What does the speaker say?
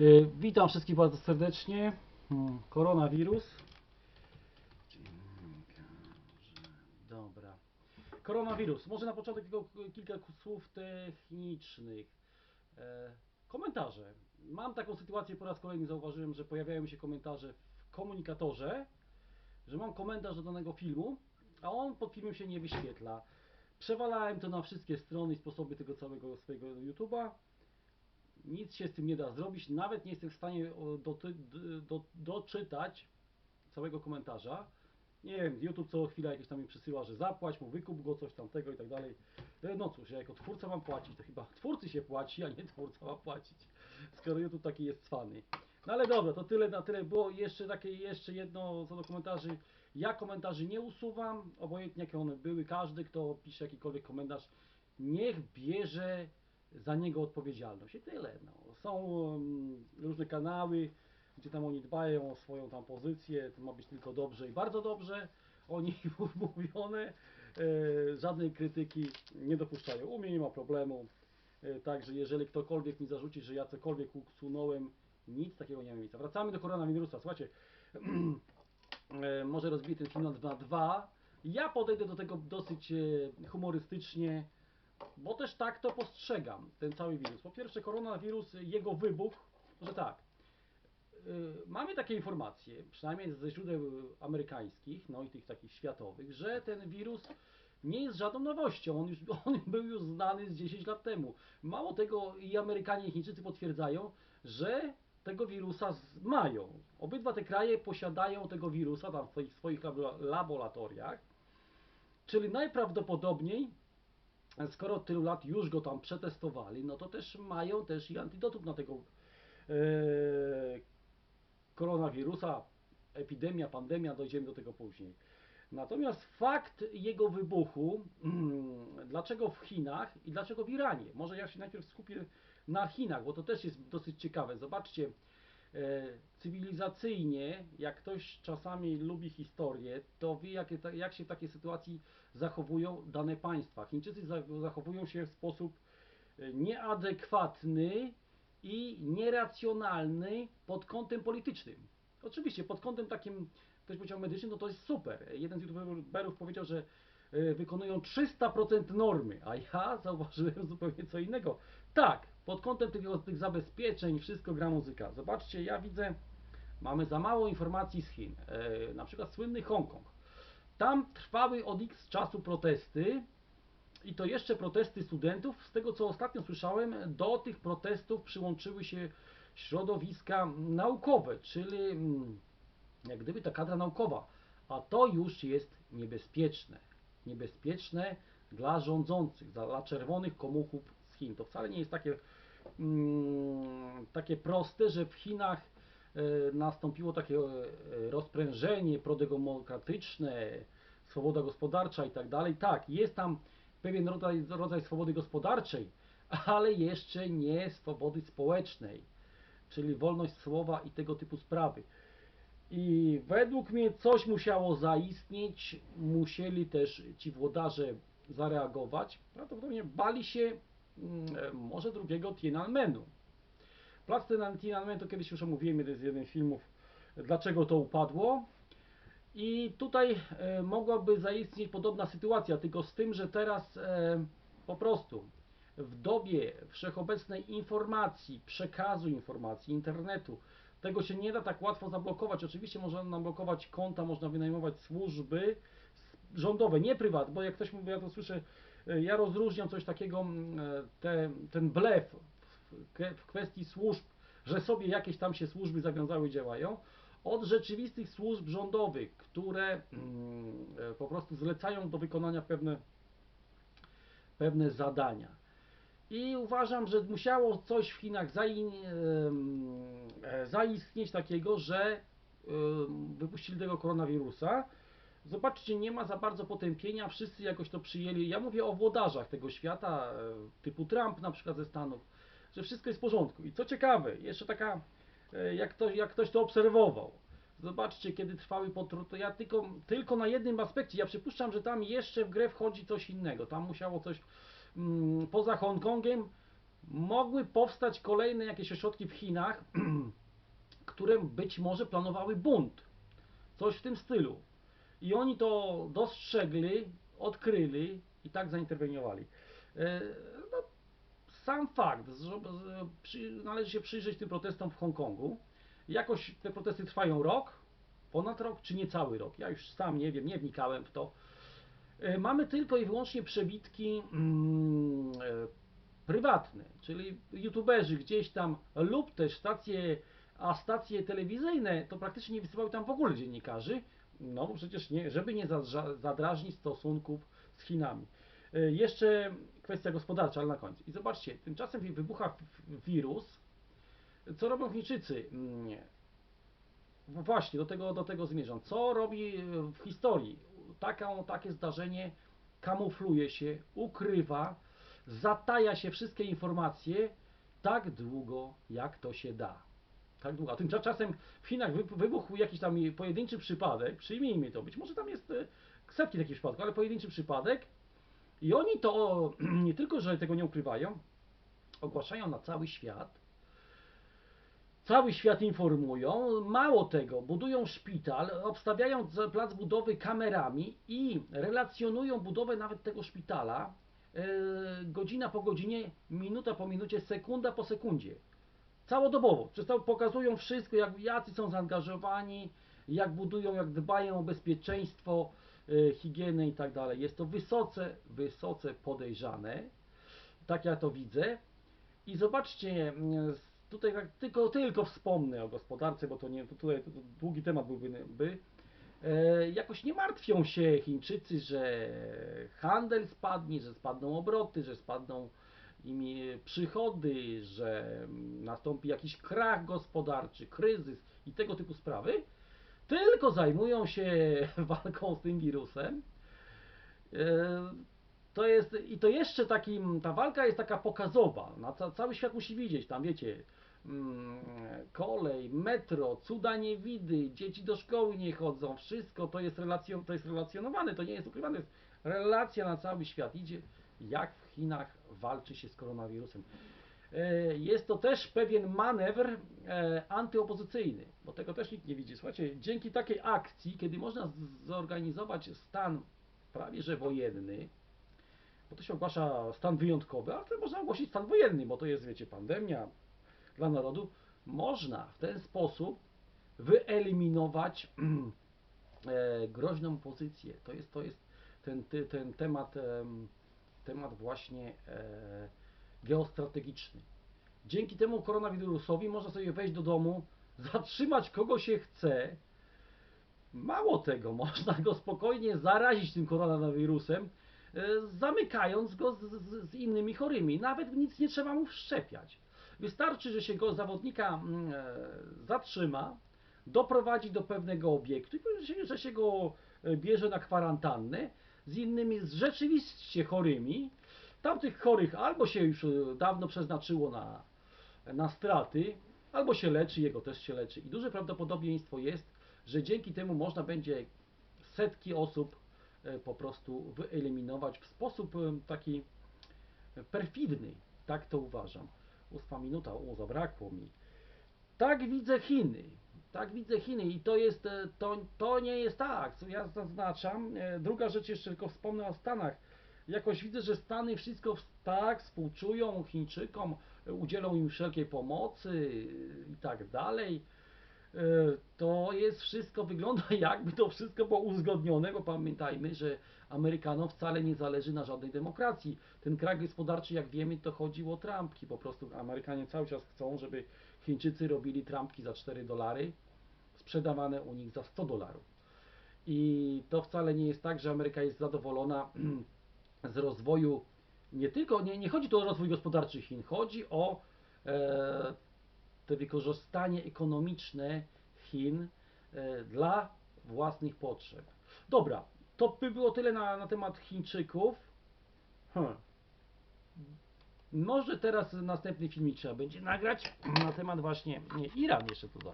Y, Witam wszystkich bardzo serdecznie. Hmm, Koronawirus. Dobra. Koronawirus. Może na początek tylko kilka słów technicznych. E, komentarze. Mam taką sytuację po raz kolejny zauważyłem, że pojawiają się komentarze w komunikatorze, że mam komentarz do danego filmu, a on pod filmem się nie wyświetla. Przewalałem to na wszystkie strony i sposoby tego całego swojego YouTube'a. Nic się z tym nie da zrobić. Nawet nie jestem w stanie do, doczytać całego komentarza. Nie wiem, YouTube co chwila jakieś tam mi przysyła, że zapłać mu, wykup go, coś tamtego i tak dalej. E, No cóż, ja jako twórca mam płacić, to chyba twórcy się płaci, a nie twórca ma płacić, skoro YouTube taki jest cwany. No ale dobra, to tyle na tyle było. Jeszcze takie, jeszcze jedno co do komentarzy. Ja komentarzy nie usuwam, obojętnie jakie one były. Każdy, kto pisze jakikolwiek komentarz, niech bierze za niego odpowiedzialność. I tyle. No. Są um, różne kanały, gdzie tam oni dbają o swoją tam pozycję, to ma być tylko dobrze i bardzo dobrze o nich mówione. E, żadnej krytyki nie dopuszczają. U mnie nie ma problemu. E, także jeżeli ktokolwiek mi zarzuci, że ja cokolwiek usunąłem, nic takiego nie ma miejsca. Wracamy do koronawirusa. Słuchajcie, e, może rozbiję ten film na dwa. Ja podejdę do tego dosyć e, humorystycznie, bo też tak to postrzegam, ten cały wirus. Po pierwsze, koronawirus, jego wybuch, że tak, y, mamy takie informacje, przynajmniej ze źródeł amerykańskich, no i tych takich światowych, że ten wirus nie jest żadną nowością. On, już, on był już znany z 10 lat temu. Mało tego, i Amerykanie, i Chińczycy potwierdzają, że tego wirusa mają. Obydwa te kraje posiadają tego wirusa tam w swoich, swoich labo- laboratoriach, czyli najprawdopodobniej skoro od tylu lat już go tam przetestowali, no to też mają też i antidotów na tego e, koronawirusa, epidemia, pandemia, dojdziemy do tego później. Natomiast fakt jego wybuchu, dlaczego w Chinach i dlaczego w Iranie? Może ja się najpierw skupię na Chinach, bo to też jest dosyć ciekawe. Zobaczcie, cywilizacyjnie, jak ktoś czasami lubi historię, to wie, jak się w takiej sytuacji zachowują dane państwa. Chińczycy za- zachowują się w sposób e, nieadekwatny i nieracjonalny pod kątem politycznym. Oczywiście pod kątem takim, ktoś powiedział medycznym, no to jest super. Jeden z youtuberów powiedział, że e, wykonują 300% normy, a ja zauważyłem zupełnie co innego. Tak, pod kątem tych, tych zabezpieczeń wszystko gra muzyka. Zobaczcie, ja widzę, mamy za mało informacji z Chin. E, na przykład słynny Hongkong. Tam trwały od x czasu protesty i to jeszcze protesty studentów. Z tego co ostatnio słyszałem, do tych protestów przyłączyły się środowiska naukowe, czyli mm, jak gdyby ta kadra naukowa. A to już jest niebezpieczne. Niebezpieczne dla rządzących, dla czerwonych komuchów z Chin. To wcale nie jest takie, takie proste, że w Chinach e, nastąpiło takie e, rozprężenie prodemokratyczne, swoboda gospodarcza i tak dalej. Tak, jest tam pewien rodzaj, rodzaj swobody gospodarczej, ale jeszcze nie swobody społecznej, czyli wolność słowa i tego typu sprawy. I według mnie coś musiało zaistnieć, musieli też ci włodarze zareagować. Prawdopodobnie bali się mm, może drugiego Tiananmenu. Plac Tianan- Tiananmen to kiedyś już omówiłem jeden z jednych filmów, dlaczego to upadło. I tutaj e, mogłaby zaistnieć podobna sytuacja, tylko z tym, że teraz e, po prostu w dobie wszechobecnej informacji, przekazu informacji, internetu, tego się nie da tak łatwo zablokować. Oczywiście można nam blokować konta, można wynajmować służby rządowe, nie prywat, bo jak ktoś mówi, ja to słyszę, e, ja rozróżniam coś takiego, e, te, ten blef w, kwestii służb, że sobie jakieś tam się służby zawiązały, działają, od rzeczywistych służb rządowych, które e, po prostu zlecają do wykonania pewne, pewne zadania. I uważam, że musiało coś w Chinach e, zaistnieć takiego, że wypuścili tego koronawirusa. Zobaczcie, nie ma za bardzo potępienia, wszyscy jakoś to przyjęli. Ja mówię o włodarzach tego świata, e, typu Trump na przykład ze Stanów, że wszystko jest w porządku. I co ciekawe, jeszcze taka, e, jak ktoś, jak ktoś to obserwował, zobaczcie, kiedy trwały potru, to ja tylko, tylko na jednym aspekcie, ja przypuszczam, że tam jeszcze w grę wchodzi coś innego, tam musiało coś, mm, poza Hongkongiem, mogły powstać kolejne jakieś ośrodki w Chinach, które być może planowały bunt. Coś w tym stylu. I oni to dostrzegli, odkryli i tak zainterweniowali. E, No, sam fakt, że należy się przyjrzeć tym protestom w Hongkongu. Jakoś te protesty trwają rok, ponad rok, czy nie cały rok. Ja już sam nie wiem, nie wnikałem w to. E, Mamy tylko i wyłącznie przebitki mm, e, prywatne, czyli youtuberzy gdzieś tam lub też stacje, a stacje telewizyjne to praktycznie nie wysyłały tam w ogóle dziennikarzy, no przecież nie, żeby nie zadrażnić stosunków z Chinami. E, Jeszcze kwestia gospodarcza, ale na końcu. I zobaczcie, tymczasem wybucha wirus. Co robią Chińczycy? Nie. Właśnie, do tego, do tego zmierzam. Co robi e, w historii? Taką, takie zdarzenie kamufluje się, ukrywa, zataja się wszystkie informacje tak długo, jak to się da. Tak długo. A tymczasem w Chinach wy- wybuchł jakiś tam pojedynczy przypadek, przyjmijmy to, być może tam jest e, setki takich przypadków, ale pojedynczy przypadek i oni to nie tylko, że tego nie ukrywają, ogłaszają na cały świat, Cały świat informują. Mało tego, budują szpital, obstawiają plac budowy kamerami i relacjonują budowę nawet tego szpitala e, godzina po godzinie, minuta po minucie, sekunda po sekundzie. Całodobowo. Pokazują wszystko, jak, jacy są zaangażowani, jak budują, jak dbają o bezpieczeństwo, e, higienę i tak dalej. Jest to wysoce, wysoce podejrzane. Tak ja to widzę. I zobaczcie, mm, tutaj tak tylko, tylko wspomnę o gospodarce, bo to nie, tutaj to długi temat byłby. By. E, jakoś nie martwią się Chińczycy, że handel spadnie, że spadną obroty, że spadną przychody, że nastąpi jakiś krach gospodarczy, kryzys i tego typu sprawy, tylko zajmują się walką z tym wirusem. E, to jest, i to jeszcze takim, ta walka jest taka pokazowa, na ca, cały świat musi widzieć, tam wiecie, mm, kolej, metro, cuda niewidy, dzieci do szkoły nie chodzą, wszystko to jest, relacjon, to jest relacjonowane, to nie jest ukrywane, jest relacja na cały świat. Idzie, jak w Chinach walczy się z koronawirusem. E, Jest to też pewien manewr e, antyopozycyjny, bo tego też nikt nie widzi. Słuchajcie, dzięki takiej akcji, kiedy można zorganizować stan prawie że wojenny, bo to się ogłasza stan wyjątkowy, ale to można ogłosić stan wojenny, bo to jest, wiecie, pandemia dla narodu. Można w ten sposób wyeliminować e, groźną pozycję. To jest, to jest ten, ten temat, em, temat właśnie e, geostrategiczny. Dzięki temu koronawirusowi można sobie wejść do domu, zatrzymać kogo się chce. Mało tego, można go spokojnie zarazić tym koronawirusem, e, zamykając go z, z, z innymi chorymi. Nawet nic nie trzeba mu wszczepiać. Wystarczy, że się go zawodnika mm, e, zatrzyma, doprowadzi do pewnego obiektu i że się- go bierze na kwarantannę z innymi z rzeczywiście chorymi. Tamtych chorych albo się już e, dawno przeznaczyło na, na straty, albo się leczy, jego też się leczy. I duże prawdopodobieństwo jest, że dzięki temu można będzie setki osób e, po prostu wyeliminować w sposób e, taki perfidny. Tak to uważam. Ósma minuta, o, zabrakło mi. Tak widzę Chiny. Tak widzę Chiny i to jest, e, to, to nie jest tak, ja zaznaczam. E, Druga rzecz jeszcze tylko wspomnę o Stanach. Jakoś widzę, że Stany wszystko tak współczują Chińczykom, e, udzielą im wszelkiej pomocy i tak dalej. E, To jest wszystko, wygląda jakby to wszystko było uzgodnione, bo pamiętajmy, że Amerykanom wcale nie zależy na żadnej demokracji. Ten kraj gospodarczy, jak wiemy, to chodziło o trampki. Po prostu Amerykanie cały czas chcą, żeby Chińczycy robili trampki za 4 dolary, sprzedawane u nich za 100 dolarów. I to wcale nie jest tak, że Ameryka jest zadowolona z rozwoju, nie tylko, nie, nie chodzi tu o rozwój gospodarczy Chin, chodzi o e, to wykorzystanie ekonomiczne Chin e, dla własnych potrzeb. Dobra, to by było tyle na, na temat Chińczyków. Hmm. Może teraz następny filmik trzeba będzie nagrać na temat właśnie nie, Iran jeszcze tu zaraz.